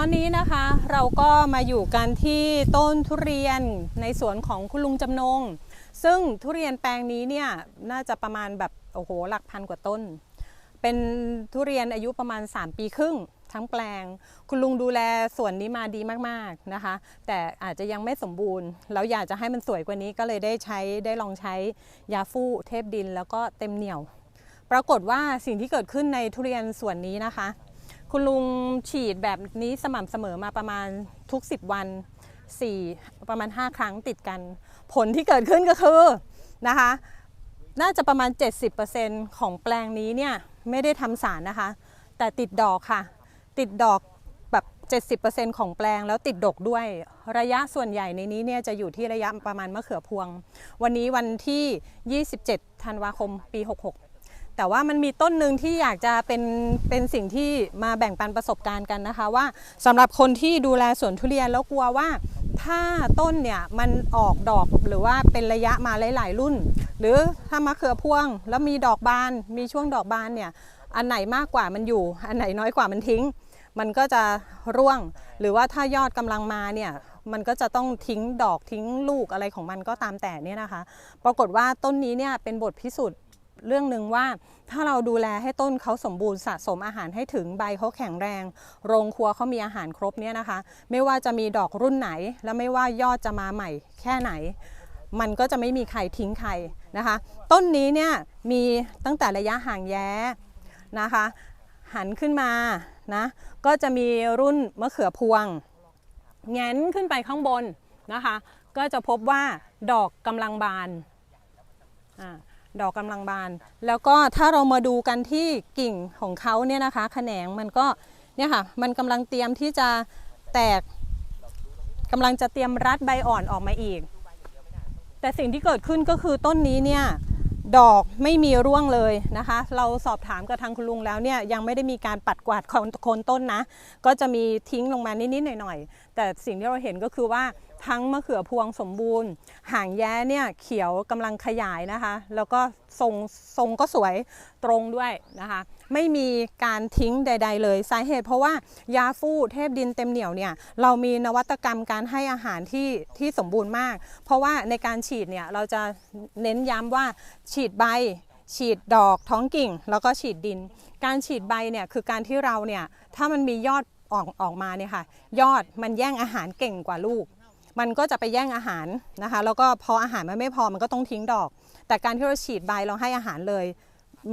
ตอนนี้นะคะเราก็มาอยู่กันที่ต้นทุเรียนในสวนของคุณลุงจำนง ซึ่งทุเรียนแปลงนี้เนี่ยน่าจะประมาณแบบโอ้โหหลักพันกว่าต้น เป็นทุเรียนอายุประมาณ 3 ปีครึ่งทั้งแปลง คุณลุงดูแลสวนนี้มาดีมากๆนะคะ แต่อาจจะยังไม่สมบูรณ์ แล้วอยากจะให้มันสวยกว่านี้ก็เลยได้ใช้ได้ลองใช้ยาฟูเทพดินแล้วก็เต็มเหนียว ปรากฏว่าสิ่งที่เกิดขึ้นในทุเรียนส่วนนี้นะคะ คุณลุงฉีดแบบนี้สม่ำเสมอมาประมาณทุก 10 วัน 4 ประมาณ 5 ครั้งติดกัน ผลที่เกิดขึ้นก็คือนะคะ น่าจะประมาณ 70%ของแปลงนี้เนี่ยไม่ได้ทำสารนะคะ แต่ติดดอกค่ะ ติดดอกแบบ 70%ของแปลงแล้วติดดกด้วย ระยะส่วนใหญ่ในนี้เนี่ยจะอยู่ที่ระยะประมาณมะเขือพวง วันนี้วันที่ 27 ธันวาคม ปี 66 แต่ว่ามันมีต้นหนึ่งที่อยากจะเป็นเป็นสิ่งที่มาแบ่งปันประสบการณ์กันนะคะ ว่าสำหรับคนที่ดูแลสวนทุเรียนแล้วกลัวว่า ถ้าต้นเนี่ยมันออกดอกหรือว่าเป็นระยะมาหลาย ๆ รุ่น หรือถ้ามะเขือพวง แล้วมีดอกบานมีช่วงดอกบานเนี่ยอันไหนมากกว่ามันอยู่ อันไหนน้อยกว่ามันทิ้ง มันก็จะร่วง หรือว่าถ้ายอดกำลังมาเนี่ยมันก็จะต้องทิ้งดอกทิ้งลูกอะไรของมันก็ตามแต่เนี่ยนะคะ ปรากฏว่าต้นนี้เนี่ยเป็นบทพิสูจน์ เรื่องหนึ่งว่า ถ้าเราดูแลให้ต้นเขาสมบูรณ์สะสมอาหารให้ถึงใบเขาแข็งแรง โรงครัวเขามีอาหารครบเนี่ยนะคะ ไม่ว่าจะมีดอกรุ่นไหน และไม่ว่ายอดจะมาใหม่แค่ไหน มันก็จะไม่มีใครทิ้งใครนะคะ ต้นนี้เนี่ยมีตั้งแต่ระยะห่างแย้นะคะ หันขึ้นมานะก็จะมีรุ่นมะเขือพวงแง้นขึ้นไปข้างบนนะคะ ก็จะพบว่าดอกกำลังบานอา ดอกกำลังบาน แล้วก็ถ้าเรามาดูกันที่กิ่งของเขาเนี่ยนะคะแขนงมันก็เนี่ยค่ะมันกำลังเตรียมที่จะแตกกำลังจะเตรียมรัดใบอ่อนออกมาอีก แต่สิ่งที่เกิดขึ้นก็คือต้นนี้เนี่ยดอกไม่มีร่วงเลยนะคะ เราสอบถามกับทางคุณลุงแล้วเนี่ยยังไม่ได้มีการปัดกวาดโคนโคนต้นนะ ก็จะมีทิ้งลงมานิดๆหน่อยๆ แต่สิ่งที่เราเห็นก็คือว่า ทั้งมะเขือพวงสมบูรณ์ หางแย้เนี่ยเขียวกำลังขยายนะคะ แล้วก็ทรงทรงก็สวยตรงด้วยนะคะ ไม่มีการทิ้งใด ๆ เลยสาเหตุเพราะว่ายาฟูเทพดินเต็มเหนียวเนี่ยเรามีนวัตกรรมการให้อาหารที่ที่สมบูรณ์มาก เพราะว่าในการฉีดเนี่ยเราจะเน้นย้ำว่าฉีดใบฉีดดอกท้องกิ่ง แล้วก็ฉีดดิน การฉีดใบเนี่ยคือการที่เราเนี่ยถ้ามันมียอดออกออกมาเนี่ยค่ะ ยอดมันแย่งอาหารเก่งกว่าลูก มันก็จะไปแย่งอาหารนะคะ แล้วก็พออาหารมันไม่พอมันก็ต้องทิ้งดอก แต่การที่เราฉีดใบเราให้อาหารเลย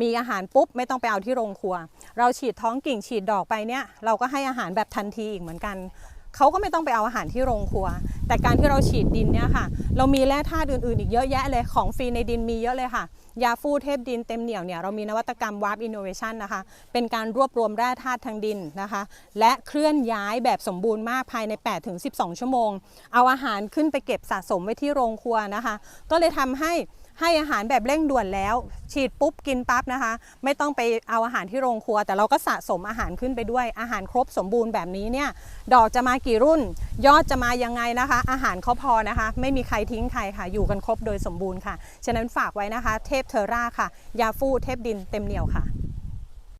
มีอาหารปุ๊บไม่ต้องไปเอาที่โรงครัว เราฉีดท้องกิ่งฉีดดอกไปเนี่ยเราก็ให้อาหารแบบทันทีอีกเหมือนกันเขาก็ไม่ต้องไปเอาอาหารที่โรงครัวแต่การที่เราฉีดดินเนี่ยค่ะ เรามีแร่ธาตุอื่นๆ อีกเยอะแยะเลย ของฟรีในดินมีเยอะเลยค่ะ ยาฟูเทพดินเต็มเหนียวเนี่ยเรามีนวัตกรรมวาร์ปอินโนเวชันนะคะ เป็นการรวบรวมแร่ธาตุทางดินนะคะ และเคลื่อนย้ายแบบสมบูรณ์มากภายใน 8-12 ชั่วโมง เอาอาหารขึ้นไปเก็บสะสมไว้ที่โรงครัวนะคะ ก็เลยทำให้ให้อาหารแบบเร่งด่วนแล้ว ฉีดปุ๊บกินปั๊บนะคะ ไม่ต้องไปเอาอาหารที่โรงครัว แต่เราก็สะสมอาหารขึ้นไปด้วยอาหารครบสมบูรณ์แบบนี้เนี่ย ดอกจะมากี่รุ่น ยอดจะมายังไงนะคะอาหารเขาพอนะคะ ไม่มีใครทิ้งใครค่ะ อยู่กันครบโดยสมบูรณ์ค่ะ ฉะนั้นฝากไว้นะคะ เทพเทอร่าค่ะ ยาฟูเทพดินเต็มเหนียวค่ะ